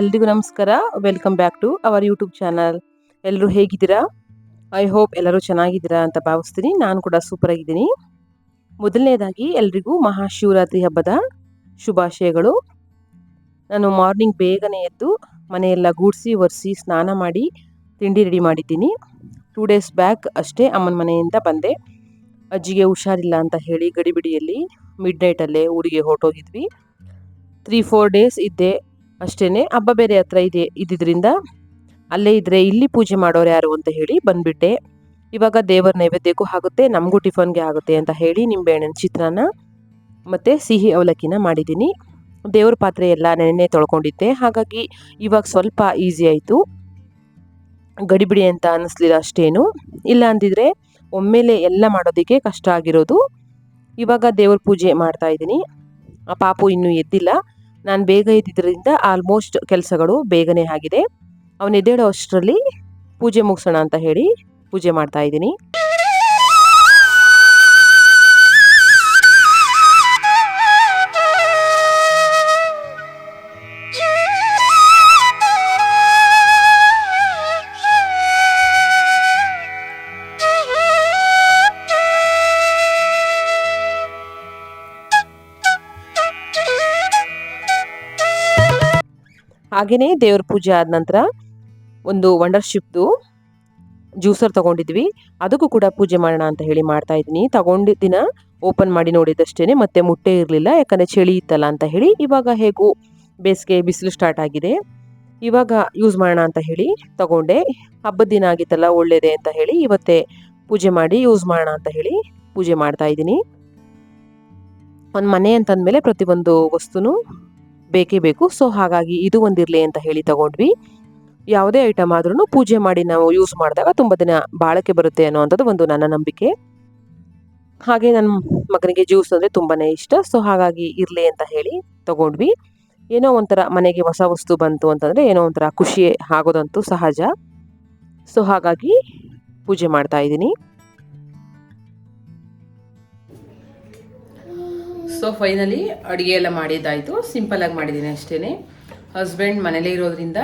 ಎಲ್ರಿಗೂ ನಮಸ್ಕಾರ. Welcome back to our YouTube channel ಎಲ್ಲರೂ ಹೇಗಿದ್ದೀರಾ? ಐ ಹೋಪ್ ಎಲ್ಲರೂ ಚೆನ್ನಾಗಿದ್ದೀರಾ ಅಂತ ಭಾವಿಸ್ತೀನಿ. ನಾನು ಕೂಡ ಸೂಪರ್ ಆಗಿದ್ದೀನಿ. ಮೊದಲನೇದಾಗಿ ಎಲ್ರಿಗೂ ಮಹಾಶಿವರಾತ್ರಿ ಹಬ್ಬದ ಶುಭಾಶಯಗಳು. ನಾನು ಮಾರ್ನಿಂಗ್ ಬೇಗನೆ ಎದ್ದು ಮನೆಯೆಲ್ಲ ಗೂಡಿಸಿ, ಒರೆಸಿ, ಸ್ನಾನ ಮಾಡಿ, ತಿಂಡಿ ರೆಡಿ ಮಾಡಿದ್ದೀನಿ. ಟೂ ಡೇಸ್ ಬ್ಯಾಕ್ ಅಷ್ಟೇ ಅಮ್ಮನ ಮನೆಯಿಂದ ಬಂದೆ. ಅಜ್ಜಿಗೆ ಹುಷಾರಿಲ್ಲ ಅಂತ ಹೇಳಿ ಗಡಿಬಿಡಿಯಲ್ಲಿ ಮಿಡ್ ನೈಟಲ್ಲೇ ಊರಿಗೆ ಹೊರಟೋಗಿದ್ವಿ. ತ್ರೀ ಫೋರ್ ಡೇಸ್ ಇದ್ದೆ. ಅಷ್ಟೇ ಹಬ್ಬ ಬೇರೆ ಹತ್ರ ಇದೆ ಇದ್ದಿದ್ದರಿಂದ ಅಲ್ಲೇ ಇದ್ದರೆ ಇಲ್ಲಿ ಪೂಜೆ ಮಾಡೋರು ಯಾರು ಅಂತ ಹೇಳಿ ಬಂದ್ಬಿಟ್ಟೆ. ಇವಾಗ ದೇವರ ನೈವೇದ್ಯಕ್ಕೂ ಆಗುತ್ತೆ, ನಮಗೂ ಟಿಫನ್ಗೆ ಆಗುತ್ತೆ ಅಂತ ಹೇಳಿ ನಿಂಬೆಹಣ್ಣಿನ ಚಿತ್ರಾನ್ನ ಮತ್ತು ಸಿಹಿ ಅವಲಕ್ಕಿನ ಮಾಡಿದ್ದೀನಿ. ದೇವ್ರ ಪಾತ್ರೆ ಎಲ್ಲ ನೆನ್ನೆ ತೊಳ್ಕೊಂಡಿದ್ದೆ, ಹಾಗಾಗಿ ಇವಾಗ ಸ್ವಲ್ಪ ಈಸಿ ಆಯಿತು. ಗಡಿಬಿಡಿ ಅಂತ ಅನ್ನಿಸ್ಲಿಲ್ಲ ಅಷ್ಟೇನು. ಇಲ್ಲ ಅಂದಿದ್ರೆ ಒಮ್ಮೆಲೆ ಎಲ್ಲ ಮಾಡೋದಕ್ಕೆ ಕಷ್ಟ ಆಗಿರೋದು. ಇವಾಗ ದೇವ್ರ ಪೂಜೆ ಮಾಡ್ತಾ ಇದ್ದೀನಿ. ಆ ಪಾಪು ಇನ್ನೂ ಎದ್ದಿಲ್ಲ. ನಾನು ಬೇಗ ಇದ್ದಿದ್ದರಿಂದ ಆಲ್ಮೋಸ್ಟ್ ಕೆಲಸಗಳು ಬೇಗನೆ ಆಗಿದೆ. ಅವನು ಎದ್ದೇಳೋ ಅಷ್ಟರಲ್ಲಿ ಪೂಜೆ ಮುಗಿಸೋಣ ಅಂತ ಹೇಳಿ ಪೂಜೆ ಮಾಡ್ತಾ ಇದ್ದೀನಿ. ಹಾಗೆಯೇ ದೇವ್ರ ಪೂಜೆ ಆದ ನಂತರ ಒಂದು ವಂಡರ್ಶಿಪ್ದು ಜ್ಯೂಸರ್ ತಗೊಂಡಿದ್ವಿ. ಅದಕ್ಕೂ ಕೂಡ ಪೂಜೆ ಮಾಡೋಣ ಅಂತ ಹೇಳಿ ಮಾಡ್ತಾ ಇದ್ದೀನಿ. ತಗೊಂಡಿದ್ದ ದಿನ ಓಪನ್ ಮಾಡಿ ನೋಡಿದಷ್ಟೇ ಮತ್ತೆ ಮುಟ್ಟೆ ಇರಲಿಲ್ಲ. ಯಾಕಂದರೆ ಚಳಿ ಇತ್ತಲ್ಲ ಅಂತ ಹೇಳಿ ಇವಾಗ ಹೇಗೂ ಬೇಸಿಗೆ ಬಿಸಿಲು ಸ್ಟಾರ್ಟ್ ಆಗಿದೆ. ಇವಾಗ ಯೂಸ್ ಮಾಡೋಣ ಅಂತ ಹೇಳಿ ತಗೊಂಡೆ. ಹಬ್ಬದ ದಿನ ಆಗಿತ್ತಲ್ಲ, ಒಳ್ಳೇದೆ ಅಂತ ಹೇಳಿ ಇವತ್ತೇ ಪೂಜೆ ಮಾಡಿ ಯೂಸ್ ಮಾಡೋಣ ಅಂತ ಹೇಳಿ ಪೂಜೆ ಮಾಡ್ತಾ ಇದ್ದೀನಿ. ಒಂದು ಮನೆ ಅಂತಂದಮೇಲೆ ಪ್ರತಿಯೊಂದು ವಸ್ತುನು ಬೇಕೇ ಬೇಕು. ಸೊ ಹಾಗಾಗಿ ಇದು ಒಂದಿರಲಿ ಅಂತ ಹೇಳಿ ತಗೊಂಡ್ವಿ. ಯಾವುದೇ ಐಟಮ್ ಆದ್ರೂ ಪೂಜೆ ಮಾಡಿ ನಾವು ಯೂಸ್ ಮಾಡಿದಾಗ ತುಂಬ ದಿನ ಬಾಳಕೆ ಬರುತ್ತೆ ಅನ್ನೋವಂಥದ್ದು ಒಂದು ನನ್ನ ನಂಬಿಕೆ. ಹಾಗೆ ನನ್ನ ಮಗನಿಗೆ ಜ್ಯೂಸ್ ಅಂದರೆ ತುಂಬಾ ಇಷ್ಟ. ಸೊ ಹಾಗಾಗಿ ಇರಲಿ ಅಂತ ಹೇಳಿ ತಗೊಂಡ್ವಿ. ಏನೋ ಒಂಥರ ಮನೆಗೆ ಹೊಸ ವಸ್ತು ಬಂತು ಅಂತಂದರೆ ಏನೋ ಒಂಥರ ಖುಷಿ ಆಗೋದಂತೂ ಸಹಜ. ಸೊ ಹಾಗಾಗಿ ಪೂಜೆ ಮಾಡ್ತಾ ಇದ್ದೀನಿ. ಸೊ ಫೈನಲಿ ಅಡುಗೆ ಎಲ್ಲ ಮಾಡಿದ್ದಾಯಿತು. ಸಿಂಪಲಾಗಿ ಮಾಡಿದ್ದೀನಿ ಅಷ್ಟೇ ಹಸ್ಬೆಂಡ್ ಮನೇಲೇ ಇರೋದ್ರಿಂದ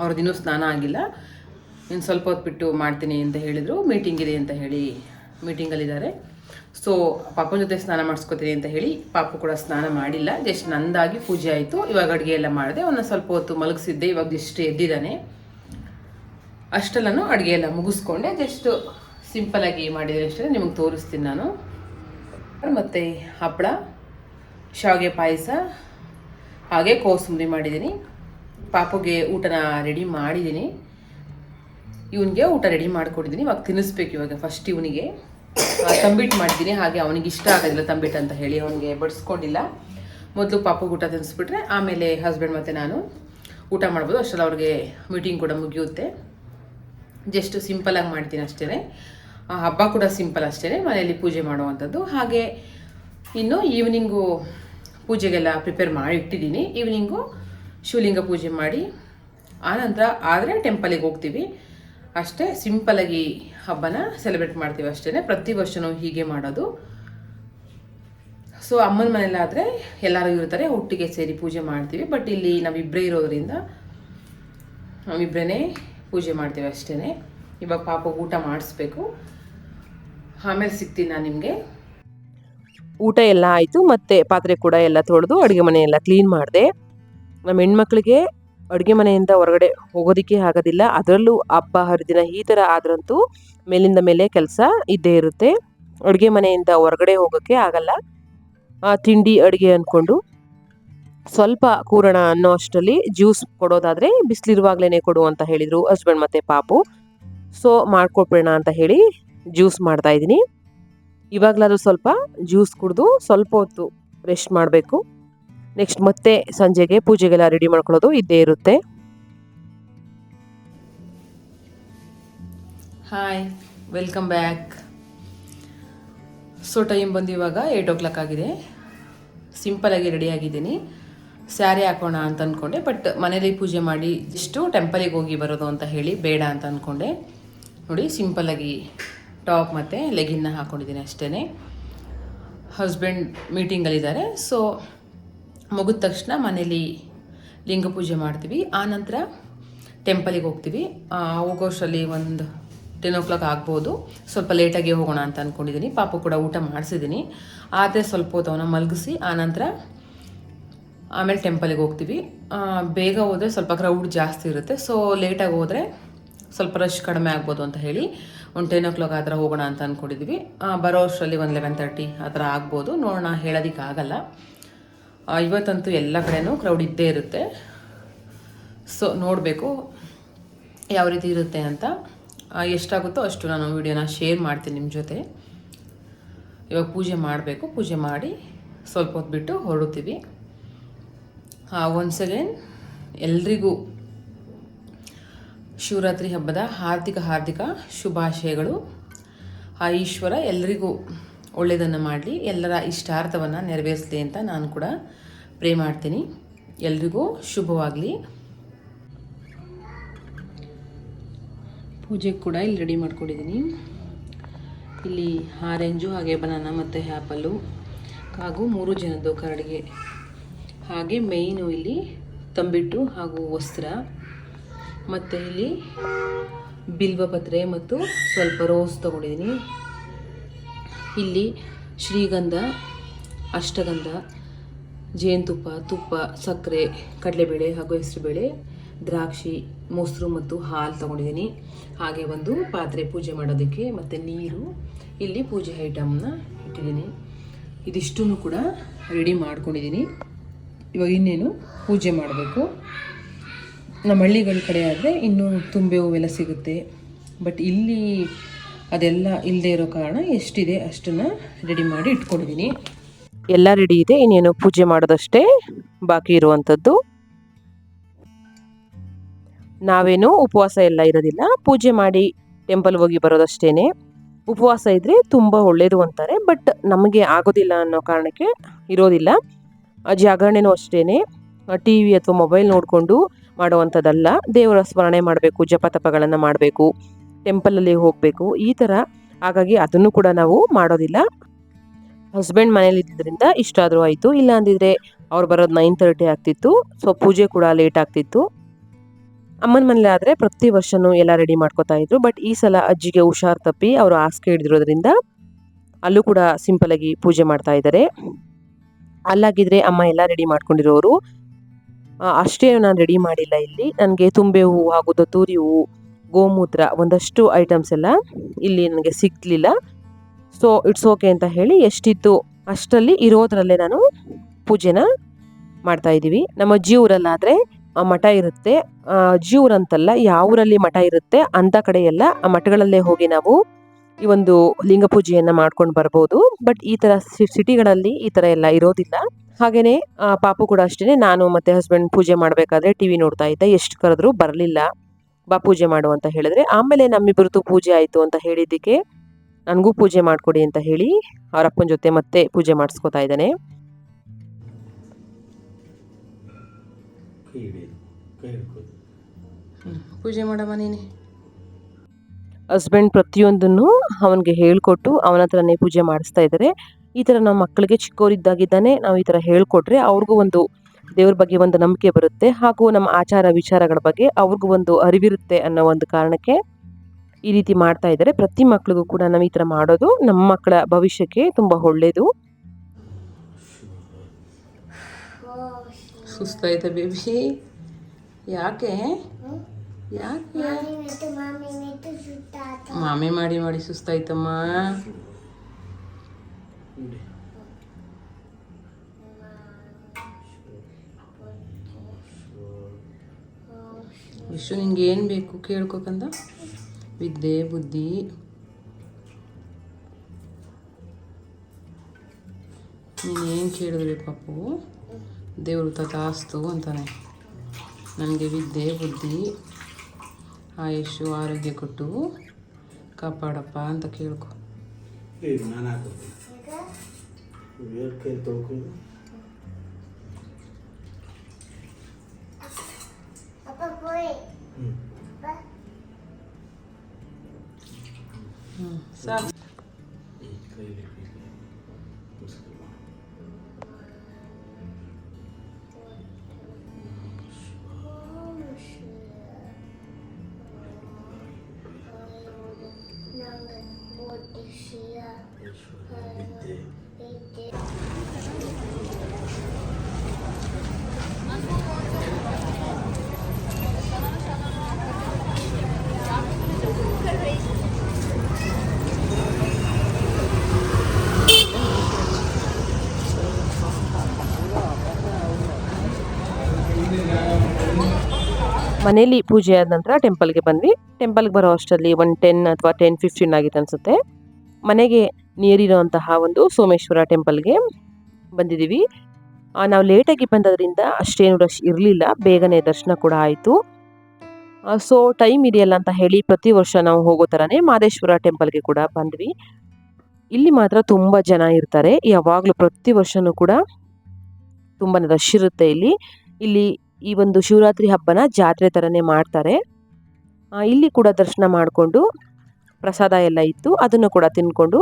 ಅವ್ರದ್ದಿನ್ನೂ ಸ್ನಾನ ಆಗಿಲ್ಲ. ಇನ್ನು ಸ್ವಲ್ಪ ಹೊತ್ತು ಬಿಟ್ಟು ಮಾಡ್ತೀನಿ ಅಂತ ಹೇಳಿದರು. ಮೀಟಿಂಗ್ ಇದೆ ಅಂತ ಹೇಳಿ ಮೀಟಿಂಗಲ್ಲಿದ್ದಾರೆ ಸೊ ಪಾಪನ ಜೊತೆ ಸ್ನಾನ ಮಾಡಿಸ್ಕೋತೀನಿ ಅಂತ ಹೇಳಿ ಪಾಪು ಕೂಡ ಸ್ನಾನ ಮಾಡಿಲ್ಲ. ಜಸ್ಟ್ ನಂದಾಗಿ ಪೂಜೆ ಆಯಿತು. ಇವಾಗ ಅಡುಗೆ ಎಲ್ಲ ಮಾಡಿದೆ. ಅವನ್ನ ಸ್ವಲ್ಪ ಹೊತ್ತು ಮಲಗಿಸಿದ್ದೆ. ಇವಾಗ ಜಸ್ಟ್ ಎದ್ದಿದ್ದಾನೆ. ಅಷ್ಟೆಲ್ಲನೂ ಅಡುಗೆ ಎಲ್ಲ ಮುಗಿಸ್ಕೊಂಡೆ. ಜಸ್ಟ್ ಸಿಂಪಲಾಗಿ ಮಾಡಿದರೆ ಅಷ್ಟೇ ನಿಮಗೆ ತೋರಿಸ್ತೀನಿ ನಾನು. ಮತ್ತು ಹಪ್ಪಳ, ಶಾವಿಗೆ ಪಾಯಸ, ಹಾಗೆ ಕೋಸಂಬರಿ ಮಾಡಿದ್ದೀನಿ. ಪಾಪುಗೆ ಊಟನ ರೆಡಿ ಮಾಡಿದ್ದೀನಿ. ಇವನಿಗೆ ಊಟ ರೆಡಿ ಮಾಡಿಕೊಟ್ಟಿದ್ದೀನಿ. ಇವಾಗ ತಿನ್ನಿಸ್ಬೇಕು ಇವಾಗ ಫಸ್ಟ್ ಇವನಿಗೆ. ತಂಬಿಟ್ಟು ಮಾಡಿದ್ದೀನಿ. ಹಾಗೆ ಅವನಿಗೆ ಇಷ್ಟ ಆಗೋದಿಲ್ಲ ತಂಬಿಟ್ಟು ಅಂತ ಹೇಳಿ ಅವನಿಗೆ ಬಡಿಸ್ಕೊಂಡಿಲ್ಲ. ಮೊದಲು ಪಾಪುಗೆ ಊಟ ತಿನ್ನಿಸ್ಬಿಟ್ರೆ ಆಮೇಲೆ ಹಸ್ಬೆಂಡ್ ಮತ್ತು ನಾನು ಊಟ ಮಾಡ್ಬೋದು. ಅಷ್ಟರಲ್ಲಿ ಅವ್ರಿಗೆ ಮೀಟಿಂಗ್ ಕೂಡ ಮುಗಿಯುತ್ತೆ. ಜಸ್ಟ್ ಸಿಂಪಲಾಗಿ ಮಾಡ್ತೀನಿ ಅಷ್ಟೇ ಹಬ್ಬ ಕೂಡ ಸಿಂಪಲ್ ಅಷ್ಟೇ ಮನೆಯಲ್ಲಿ ಪೂಜೆ ಮಾಡುವಂಥದ್ದು. ಹಾಗೆ ಇನ್ನು ಈವ್ನಿಂಗು ಪೂಜೆಗೆಲ್ಲ ಪ್ರಿಪೇರ್ ಮಾಡಿ ಇಟ್ಟಿದ್ದೀನಿ. ಈವ್ನಿಂಗು ಶಿವಲಿಂಗ ಪೂಜೆ ಮಾಡಿ ಆನಂತರ ಆದರೆ ಟೆಂಪಲಿಗೆ ಹೋಗ್ತೀವಿ. ಅಷ್ಟೇ ಸಿಂಪಲಾಗಿ ಹಬ್ಬನ ಸೆಲೆಬ್ರೇಟ್ ಮಾಡ್ತೀವಿ ಅಷ್ಟೇ ಪ್ರತಿ ವರ್ಷವೂ ಹೀಗೆ ಮಾಡೋದು. ಸೊ ಅಮ್ಮನ ಮನೆಯಲ್ಲಾದರೆ ಎಲ್ಲರೂ ಇರ್ತಾರೆ, ಒಟ್ಟಿಗೆ ಸೇರಿ ಪೂಜೆ ಮಾಡ್ತೀವಿ. ಬಟ್ ಇಲ್ಲಿ ನಾವಿಬ್ಬರೇ ಇರೋದ್ರಿಂದ ನಾವಿಬ್ಬರೇ ಪೂಜೆ ಮಾಡ್ತೀವಿ ಅಷ್ಟೇ ಇವಾಗ ಪಾಪ ಊಟ ಮಾಡಿಸ್ಬೇಕು. ಆಮೇಲೆ ಸಿಗ್ತೀನಿ ನಾನು ನಿಮಗೆ? ಊಟ ಎಲ್ಲ ಆಯಿತು, ಮತ್ತೆ ಪಾತ್ರೆ ಕೂಡ ಎಲ್ಲ ತೊಳೆದು ಅಡುಗೆ ಮನೆ ಎಲ್ಲ ಕ್ಲೀನ್ ಮಾಡಿದೆ. ನಮ್ಮ ಹೆಣ್ಮಕ್ಳಿಗೆ ಅಡುಗೆ ಮನೆಯಿಂದ ಹೊರಗಡೆ ಹೋಗೋದಕ್ಕೆ ಆಗೋದಿಲ್ಲ. ಅದರಲ್ಲೂ ಹಬ್ಬ, ಹರಿದಿನ ಈ ಥರ ಆದ್ರಂತೂ ಮೇಲಿಂದ ಮೇಲೆ ಕೆಲಸ ಇದ್ದೇ ಇರುತ್ತೆ. ಅಡುಗೆ ಮನೆಯಿಂದ ಹೊರಗಡೆ ಹೋಗೋಕ್ಕೆ ಆಗಲ್ಲ. ತಿಂಡಿ, ಅಡುಗೆ ಅಂದ್ಕೊಂಡು ಸ್ವಲ್ಪ ಕೂರಣ ಅನ್ನೋ ಅಷ್ಟರಲ್ಲಿ ಜ್ಯೂಸ್ ಕೊಡೋದಾದರೆ ಬಿಸಿಲಿರುವಾಗಲೇ ಕೊಡು ಅಂತ ಹೇಳಿದರು ಹಸ್ಬೆಂಡ್ ಮತ್ತು ಪಾಪು. ಸೊ ಮಾಡ್ಕೊಬಿಡೋಣ ಅಂತ ಹೇಳಿ ಜ್ಯೂಸ್ ಮಾಡ್ತಾ ಇದ್ದೀನಿ. ಇವಾಗಲಾದ್ರೂ ಸ್ವಲ್ಪ ಜ್ಯೂಸ್ ಕುಡಿದು ಸ್ವಲ್ಪ ಹೊತ್ತು ರೆಸ್ಟ್ ಮಾಡಬೇಕು. ನೆಕ್ಸ್ಟ್ ಮತ್ತೆ ಸಂಜೆಗೆ ಪೂಜೆಗೆಲ್ಲ ರೆಡಿ ಮಾಡ್ಕೊಳ್ಳೋದು ಇದ್ದೇ ಇರುತ್ತೆ. Hi welcome back so time ಬಂದು ಇವಾಗ ಏಯ್ಟ್ ಓ ಕ್ಲಾಕ್ ಆಗಿದೆ ಸಿಂಪಲಾಗಿ ರೆಡಿ ಆಗಿದ್ದೀನಿ. ಸ್ಯಾರಿ ಹಾಕೋಣ ಅಂತ ಅಂದ್ಕೊಂಡೆ ಬಟ್ ಮನೇಲಿ ಪೂಜೆ ಮಾಡಿ ಇಷ್ಟು ಟೆಂಪಲಿಗೆ ಹೋಗಿ ಬರೋದು ಅಂತ ಹೇಳಿ ಬೇಡ ಅಂತ ಅಂದ್ಕೊಂಡೆ ನೋಡಿ ಸಿಂಪಲಾಗಿ ಟಾಪ್ ಮತ್ತು ಲೆಗಿನ್ನ ಹಾಕ್ಕೊಂಡಿದ್ದೀನಿ ಅಷ್ಟೇ ಹಸ್ಬೆಂಡ್ ಮೀಟಿಂಗಲ್ಲಿದ್ದಾರೆ ಸೊ ಮುಗಿದ ತಕ್ಷಣ ಮನೇಲಿ ಲಿಂಗ ಪೂಜೆ ಮಾಡ್ತೀವಿ. ಆ ನಂತರ ಟೆಂಪಲಿಗೆ ಹೋಗ್ತೀವಿ. ಹೋಗೋಷ್ಟರಲ್ಲಿ ಒಂದು ಟೆನ್ ಓ ಕ್ಲಾಕ್ ಆಗ್ಬೋದು. ಸ್ವಲ್ಪ ಲೇಟಾಗಿ ಹೋಗೋಣ ಅಂತ ಅಂದ್ಕೊಂಡಿದ್ದೀನಿ ಪಾಪು ಕೂಡ ಊಟ ಮಾಡಿಸಿದ್ದೀನಿ ಆದರೆ ಸ್ವಲ್ಪ ಹೊತ್ತು ಅವನ ಮಲಗಿಸಿ ಆನಂತರ ಆಮೇಲೆ ಟೆಂಪಲಿಗೆ ಹೋಗ್ತೀವಿ. ಬೇಗ ಹೋದರೆ ಸ್ವಲ್ಪ ಕ್ರೌಡ್ ಜಾಸ್ತಿ ಇರುತ್ತೆ. ಸೊ ಲೇಟಾಗಿ ಹೋದರೆ ಸ್ವಲ್ಪ ರಶ್ ಕಡಿಮೆ ಆಗ್ಬೋದು ಅಂತ ಹೇಳಿ. ಒಂದು ಟೆನ್ ಓ ಕ್ಲಾಕ್ ಆ ಹೋಗೋಣ ಅಂತ ಅಂದ್ಕೊಂಡಿದ್ವಿ ಬರೋ ಅಷ್ಟರಲ್ಲಿ ಒಂದು ಲೆವೆನ್ ತರ್ಟಿ ಆ ಥರ ಆಗ್ಬೋದು. ನೋಡೋಣ ಹೇಳೋದಕ್ಕಾಗಲ್ಲ ಇವತ್ತಂತೂ ಎಲ್ಲ ಕಡೆನೂ ಕ್ರೌಡ್ ಇದ್ದೇ ಇರುತ್ತೆ. ಸೊ ನೋಡಬೇಕು ಯಾವ ರೀತಿ ಇರುತ್ತೆ ಅಂತ. ಎಷ್ಟಾಗುತ್ತೋ ಅಷ್ಟು ನಾನು ವೀಡಿಯೋನ ಶೇರ್ ಮಾಡ್ತೀನಿ ನಿಮ್ಮ ಜೊತೆ. ಇವಾಗ ಪೂಜೆ ಮಾಡಬೇಕು. ಪೂಜೆ ಮಾಡಿ ಸ್ವಲ್ಪ ಹೊತ್ತು ಬಿಟ್ಟು ಹೊರಡುತ್ತೀವಿ ಒನ್ಸ್ ಅಗೇನ್ ಎಲ್ರಿಗೂ ಶಿವರಾತ್ರಿ ಹಬ್ಬದ ಹಾರ್ದಿಕ ಹಾರ್ದಿಕ ಶುಭಾಶಯಗಳು. ಆ ಈಶ್ವರ ಎಲ್ಲರಿಗೂ ಒಳ್ಳೆಯದನ್ನು ಮಾಡಲಿ, ಎಲ್ಲರ ಇಷ್ಟಾರ್ಥವನ್ನು ನೆರವೇರಿಸಲಿ ಅಂತ ನಾನು ಕೂಡ ಪ್ರೇ ಮಾಡ್ತೀನಿ. ಎಲ್ರಿಗೂ ಶುಭವಾಗಲಿ. ಪೂಜೆಗೆ ಕೂಡ ಇಲ್ಲಿ ರೆಡಿ ಮಾಡ್ಕೊಂಡಿದ್ದೀನಿ ಇಲ್ಲಿ ಆರೆಂಜು ಹಾಗೆ ಬನಾನ ಮತ್ತು ಆ್ಯಪಲ್ಲು ಹಾಗೂ ಮೂರು ಜನದ್ದು ಕರಡಿಗೆ. ಹಾಗೆ ಮೇಯ್ನು ಇಲ್ಲಿ ತಂಬಿಟ್ಟು ಹಾಗೂ ವಸ್ತ್ರ. ಮತ್ತು ಇಲ್ಲಿ ಬಿಲ್ವಪತ್ರೆ ಮತ್ತು ಸ್ವಲ್ಪ ರೋಸ್ ತೊಗೊಂಡಿದ್ದೀನಿ. ಇಲ್ಲಿ ಶ್ರೀಗಂಧ, ಅಷ್ಟಗಂಧ, ಜೇನುತುಪ್ಪ, ತುಪ್ಪ, ಸಕ್ಕರೆ, ಕಡಲೆಬೇಳೆ ಹಾಗೂ ಹೆಸರುಬೇಳೆ, ದ್ರಾಕ್ಷಿ, ಮೊಸರು ಮತ್ತು ಹಾಲು ತೊಗೊಂಡಿದ್ದೀನಿ. ಹಾಗೆ ಒಂದು ಪಾತ್ರೆ ಪೂಜೆ ಮಾಡೋದಕ್ಕೆ ಮತ್ತು ನೀರು, ಇಲ್ಲಿ ಪೂಜೆ ಐಟಮ್ನ ಇಟ್ಟಿದ್ದೀನಿ. ಇದಿಷ್ಟು ಕೂಡ ರೆಡಿ ಮಾಡ್ಕೊಂಡಿದ್ದೀನಿ. ಇವಾಗ ಇನ್ನೇನು ಪೂಜೆ ಮಾಡಬೇಕು? ನಮ್ಮ ಹಳ್ಳಿಗಳ ಕಡೆ ಆದರೆ ಇನ್ನೂ ತುಂಬೆ ಹೂವೆಲ್ಲ ಸಿಗುತ್ತೆ. ಬಟ್ ಇಲ್ಲಿ ಅದೆಲ್ಲ ಇಲ್ಲದೆ ಇರೋ ಕಾರಣ ಎಷ್ಟಿದೆ ಅಷ್ಟನ್ನು ರೆಡಿ ಮಾಡಿ ಇಟ್ಕೊಂಡಿದ್ದೀನಿ ಎಲ್ಲ ರೆಡಿ ಇದೆ, ಇನ್ನೇನು ಪೂಜೆ ಮಾಡೋದಷ್ಟೇ ಬಾಕಿ ಇರುವಂಥದ್ದು. ನಾವೇನು ಉಪವಾಸ ಎಲ್ಲ ಇರೋದಿಲ್ಲ, ಪೂಜೆ ಮಾಡಿ ಟೆಂಪಲ್ ಹೋಗಿ ಬರೋದಷ್ಟೇನೆ. ಉಪವಾಸ ಇದ್ದರೆ ತುಂಬ ಒಳ್ಳೆಯದು ಅಂತಾರೆ ಬಟ್ ನಮಗೆ ಆಗೋದಿಲ್ಲ ಅನ್ನೋ ಕಾರಣಕ್ಕೆ ಇರೋದಿಲ್ಲ. ಜಾಗರಣೆನೂ ಅಷ್ಟೇ ಟಿ ವಿ ಅಥವಾ ಮೊಬೈಲ್ ನೋಡಿಕೊಂಡು ಮಾಡುವಂಥದ್ದಲ್ಲ. ದೇವರ ಸ್ಮರಣೆ ಮಾಡಬೇಕು ಜಪತಪಗಳನ್ನು ಮಾಡಬೇಕು, ಟೆಂಪಲಲ್ಲಿ ಹೋಗಬೇಕು, ಈ ಥರ. ಹಾಗಾಗಿ ಅದನ್ನು ಕೂಡ ನಾವು ಮಾಡೋದಿಲ್ಲ. ಹಸ್ಬೆಂಡ್ ಮನೇಲಿ ಇದ್ದಿದ್ದರಿಂದ ಇಷ್ಟಾದರೂ ಆಯಿತು. ಇಲ್ಲ ಅಂದಿದ್ರೆ ಅವ್ರು ಬರೋದು ನೈನ್ ತರ್ಟಿ ಆಗ್ತಿತ್ತು. ಸೊ ಪೂಜೆ ಕೂಡ ಲೇಟ್ ಆಗ್ತಿತ್ತು. ಅಮ್ಮನ ಮನೇಲಿ ಆದರೆ ಪ್ರತಿ ವರ್ಷನೂ ಎಲ್ಲ ರೆಡಿ ಮಾಡ್ಕೋತಾ ಇದ್ರು. ಬಟ್ ಈ ಸಲ ಅಜ್ಜಿಗೆ ಹುಷಾರ್ ತಪ್ಪಿ ಅವರು ಹಾಸಿಗೆ ಹಿಡಿದಿರೋದ್ರಿಂದ ಅಲ್ಲೂ ಕೂಡ ಸಿಂಪಲ್ ಆಗಿ ಪೂಜೆ ಮಾಡ್ತಾ ಇದ್ದಾರೆ. ಅಲ್ಲಾಗಿದ್ರೆ ಅಮ್ಮ ಎಲ್ಲ ರೆಡಿ ಮಾಡ್ಕೊಂಡಿರೋರು. ಅಷ್ಟೇ ನಾನು ರೆಡಿ ಮಾಡಿಲ್ಲ ಇಲ್ಲಿ. ನನಗೆ ತುಂಬೆ ಹೂವು ಹಾಗೂ ದತ್ತೂರಿ ಹೂವು ಗೋಮೂತ್ರ ಒಂದಷ್ಟು ಐಟಮ್ಸ್ ಎಲ್ಲ ಇಲ್ಲಿ ನನಗೆ ಸಿಗ್ಲಿಲ್ಲ. ಸೊ ಇಟ್ಸ್ ಓಕೆ ಅಂತ ಹೇಳಿ ಎಷ್ಟಿತ್ತು ಅಷ್ಟರಲ್ಲಿ ಇರೋದ್ರಲ್ಲೇ ನಾನು ಪೂಜೆನ ಮಾಡ್ತಾ ಇದ್ದೀವಿ. ನಮ್ಮ ಆ ಮಠ ಇರುತ್ತೆ. ಊರಂತಲ್ಲ ಯಾವ ಊರಲ್ಲಿ ಮಠ ಇರುತ್ತೆ? ಅಂಥ ಕಡೆಯೆಲ್ಲ ಆ ಮಠಗಳಲ್ಲೇ ಹೋಗಿ ನಾವು ಈ ಒಂದು ಲಿಂಗ ಪೂಜೆಯನ್ನು ಮಾಡ್ಕೊಂಡು ಬರ್ಬೋದು. ಬಟ್ ಈ ಥರ ಸಿಟಿಗಳಲ್ಲಿ ಈ ಥರ ಎಲ್ಲ ಇರೋದಿಲ್ಲ. ಹಾಗೆಯೇ ಪಾಪು ಕೂಡ ಅಷ್ಟೇ ನಾನು ಮತ್ತೆ ಹಸ್ಬೆಂಡ್ ಪೂಜೆ ಮಾಡಬೇಕಾದ್ರೆ ಟಿ ವಿ ನೋಡ್ತಾ ಇದ್ದೆ. ಎಷ್ಟು ಕರೆದ್ರು ಬರಲಿಲ್ಲ. ಬಾ ಪೂಜೆ ಮಾಡು ಅಂತ ಹೇಳಿದ್ರೆ. ಆಮೇಲೆ ನಮ್ಮಿಬ್ಬರದ್ದು ಪೂಜೆ ಆಯಿತು ಅಂತ ಹೇಳಿದ್ದಕ್ಕೆ ನನಗೂ ಪೂಜೆ ಮಾಡಿಕೊಡಿ ಅಂತ ಹೇಳಿ ಅವರಪ್ಪನ ಅಪ್ಪನ ಜೊತೆ ಮತ್ತೆ ಪೂಜೆ ಮಾಡಿಸ್ಕೊತಾ ಇದ್ದಾನೆ. ಪೂಜೆ ಮಾಡಮ್ಮ ನೀನೆ. ಹಸ್ಬೆಂಡ್ ಪ್ರತಿಯೊಂದನ್ನು ಅವನಿಗೆ ಹೇಳಿಕೊಟ್ಟು ಅವನ ಹತ್ರನೇ ಪೂಜೆ ಮಾಡಿಸ್ತಾ ಇದ್ದಾರೆ ಈ ಥರ ನಮ್ಮ ಮಕ್ಕಳಿಗೆ ಚಿಕ್ಕವರಿದ್ದಾಗಿದ್ದಾನೆ ನಾವು ಈ ಥರ ಹೇಳಿಕೊಟ್ರೆ ಅವ್ರಿಗೂ ಒಂದು ದೇವ್ರ ಬಗ್ಗೆ ಒಂದು ನಂಬಿಕೆ ಬರುತ್ತೆ. ಹಾಗೂ ನಮ್ಮ ಆಚಾರ ವಿಚಾರಗಳ ಬಗ್ಗೆ ಅವ್ರಿಗೂ ಒಂದು ಅರಿವಿರುತ್ತೆ ಅನ್ನೋ ಒಂದು ಕಾರಣಕ್ಕೆ ಈ ರೀತಿ ಮಾಡ್ತಾ ಇದ್ದಾರೆ ಪ್ರತಿ ಮಕ್ಕಳಿಗೂ ಕೂಡ ನಾವು ಈ ಥರ ಮಾಡೋದು ನಮ್ಮ ಮಕ್ಕಳ ಭವಿಷ್ಯಕ್ಕೆ ತುಂಬ ಒಳ್ಳೆಯದು ಸುಸ್ತಾಯ್ತಾ ಬೇಬಿ ಯಾಕೆ? ಯಾಕೆ ಮಾಮಿ ಮಾಡಿ ಮಾಡಿ ಸುಸ್ತಾಯ್ತಮ್ಮ. ವಿಶ್ವ ನಿಂಗೆ ಏನು ಬೇಕು ಕೇಳ್ಕೊಕಂದ ವಿದ್ಯೆ ಬುದ್ಧಿ. ನೀನು ಏನು ಕೇಳಿದ್ರಿ ಪಾಪು? ದೇವರು ತಥಾಸ್ತು ಅಂತಾನೆ. ನನಗೆ ವಿದ್ಯೆ ಬುದ್ಧಿ. ಆಯುಷು ಆರೋಗ್ಯ ಕೊಟ್ಟು ಕಾಪಾಡಪ್ಪ ಅಂತ ಕೇಳ್ಕೊ. ಹ್ಞೂ ಸಾಕು. ಮನೇಲಿ ಪೂಜೆ ಆದ ನಂತರ ಟೆಂಪಲ್ಗೆ ಬಂದ್ವಿ. ಟೆಂಪಲ್ಗೆ ಬರೋ ಅಷ್ಟರಲ್ಲಿ ಒನ್ ಟೆನ್ ಅಥವಾ ಟೆನ್ ಫಿಫ್ಟೀನ್ ಆಗಿತ್ತು ಅನಿಸುತ್ತೆ. ಮನೆಗೆ ನೀರಿರುವಂತಹ ಒಂದು ಸೋಮೇಶ್ವರ ಟೆಂಪಲ್ಗೆ ಬಂದಿದ್ದೀವಿ. ನಾವು ಲೇಟಾಗಿ ಬಂದದ್ರಿಂದ ಅಷ್ಟೇನು ರಶ್ ಇರಲಿಲ್ಲ. ಬೇಗನೆ ದರ್ಶನ ಕೂಡ ಆಯಿತು. ಸೊ ಟೈಮ್ ಇದೆಯಲ್ಲ ಅಂತ ಹೇಳಿ ಪ್ರತಿ ವರ್ಷ ನಾವು ಹೋಗೋ ಥರನೇ ಮಾದೇಶ್ವರ ಟೆಂಪಲ್ಗೆ ಕೂಡ ಬಂದ್ವಿ. ಇಲ್ಲಿ ಮಾತ್ರ ತುಂಬ ಜನ ಇರ್ತಾರೆ. ಯಾವಾಗಲೂ ಪ್ರತಿ ವರ್ಷನೂ ಕೂಡ ತುಂಬಾ ರಶ್ ಇರುತ್ತೆ ಇಲ್ಲಿ. ಇಲ್ಲಿ ಈ ಒಂದು ಶಿವರಾತ್ರಿ ಹಬ್ಬನ ಜಾತ್ರೆ ಥರನೇ ಮಾಡ್ತಾರೆ. ಇಲ್ಲಿ ಕೂಡ ದರ್ಶನ ಮಾಡಿಕೊಂಡು ಪ್ರಸಾದ ಎಲ್ಲ ಇತ್ತು, ಅದನ್ನು ಕೂಡ ತಿನ್ಕೊಂಡು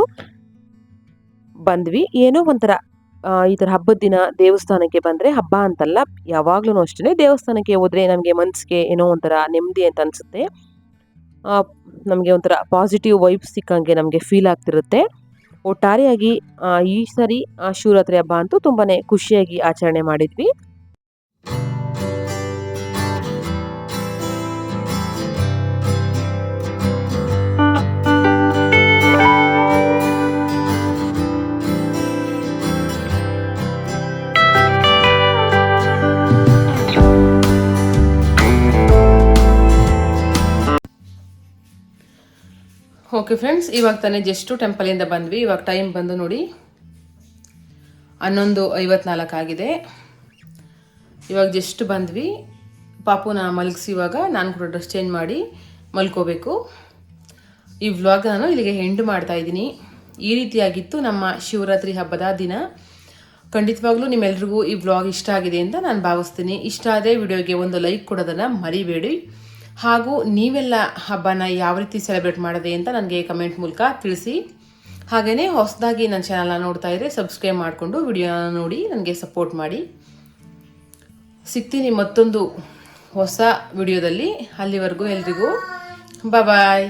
ಬಂದ್ವಿ. ಏನೋ ಒಂಥರ ಈ ಥರ ಹಬ್ಬದ ದಿನ ದೇವಸ್ಥಾನಕ್ಕೆ ಬಂದರೆ ಹಬ್ಬ ಅಂತಲ್ಲ ಯಾವಾಗಲೂ ಅಷ್ಟೇ ದೇವಸ್ಥಾನಕ್ಕೆ ಹೋದರೆ ನಮಗೆ ಮನಸ್ಸಿಗೆ ಏನೋ ಒಂಥರ ನೆಮ್ಮದಿ ಅಂತ ಅನಿಸುತ್ತೆ. ನಮಗೆ ಒಂಥರ ಪಾಸಿಟಿವ್ ವೈಬ್ಸ್ ಸಿಕ್ಕಂಗೆ ನಮಗೆ ಫೀಲ್ ಆಗ್ತಿರುತ್ತೆ. ಒಟ್ಟಾರೆಯಾಗಿ ಈ ಸರಿ ಶಿವರಾತ್ರಿ ಹಬ್ಬ ಅಂತೂ ತುಂಬಾ ಖುಷಿಯಾಗಿ ಆಚರಣೆ ಮಾಡಿದ್ವಿ. ಓಕೆ ಫ್ರೆಂಡ್ಸ್ ಇವಾಗ ತಾನೇ ಜಸ್ಟು ಟೆಂಪಲಿಂದ ಬಂದ್ವಿ. ಇವಾಗ ಟೈಮ್ ಬಂದು ನೋಡಿ ಹನ್ನೊಂದು ಐವತ್ನಾಲ್ಕು ಆಗಿದೆ. ಇವಾಗ ಜಸ್ಟ್ ಬಂದ್ವಿ. ಪಾಪುನ ಮಲಗಿಸಿ ಇವಾಗ, ನಾನು ಕೂಡ ಡ್ರೆಸ್ ಚೇಂಜ್ ಮಾಡಿ ಮಲ್ಕೋಬೇಕು. ಈ ವ್ಲಾಗ್ ನಾನು ಇಲ್ಲಿಗೆ ಎಂಡ್ ಮಾಡ್ತಾ ಇದ್ದೀನಿ. ಈ ರೀತಿಯಾಗಿತ್ತು ನಮ್ಮ ಶಿವರಾತ್ರಿ ಹಬ್ಬದ ದಿನ. ಖಂಡಿತವಾಗ್ಲೂ ನಿಮ್ಮೆಲ್ರಿಗೂ ಈ ವ್ಲಾಗ್ ಇಷ್ಟ ಆಗಿದೆ ಅಂತ ನಾನು ಭಾವಿಸ್ತೀನಿ. ಇಷ್ಟ ಆದರೆ ವಿಡಿಯೋಗೆ ಒಂದು ಲೈಕ್ ಕೊಡೋದನ್ನು ಮರಿಬೇಡಿ. ಹಾಗೂ ನೀವೆಲ್ಲ ಹಬ್ಬನ ಯಾವ ರೀತಿ ಸೆಲೆಬ್ರೇಟ್ ಮಾಡಿದೆ ಅಂತ ನನಗೆ ಕಮೆಂಟ್ ಮೂಲಕ ತಿಳಿಸಿ. ಹಾಗೆಯೇ ಹೊಸದಾಗಿ ನನ್ನ ಚಾನಲ್ನ ನೋಡ್ತಾ ಇದ್ದರೆ ಸಬ್ಸ್ಕ್ರೈಬ್ ಮಾಡಿಕೊಂಡು ವಿಡಿಯೋನ ನೋಡಿ, ನನಗೆ ಸಪೋರ್ಟ್ ಮಾಡಿ. ಸಿಗ್ತೀನಿ ಮತ್ತೊಂದು ಹೊಸ ವಿಡಿಯೋದಲ್ಲಿ ಅಲ್ಲಿವರೆಗೂ ಎಲ್ರಿಗೂ ಬಾಯ್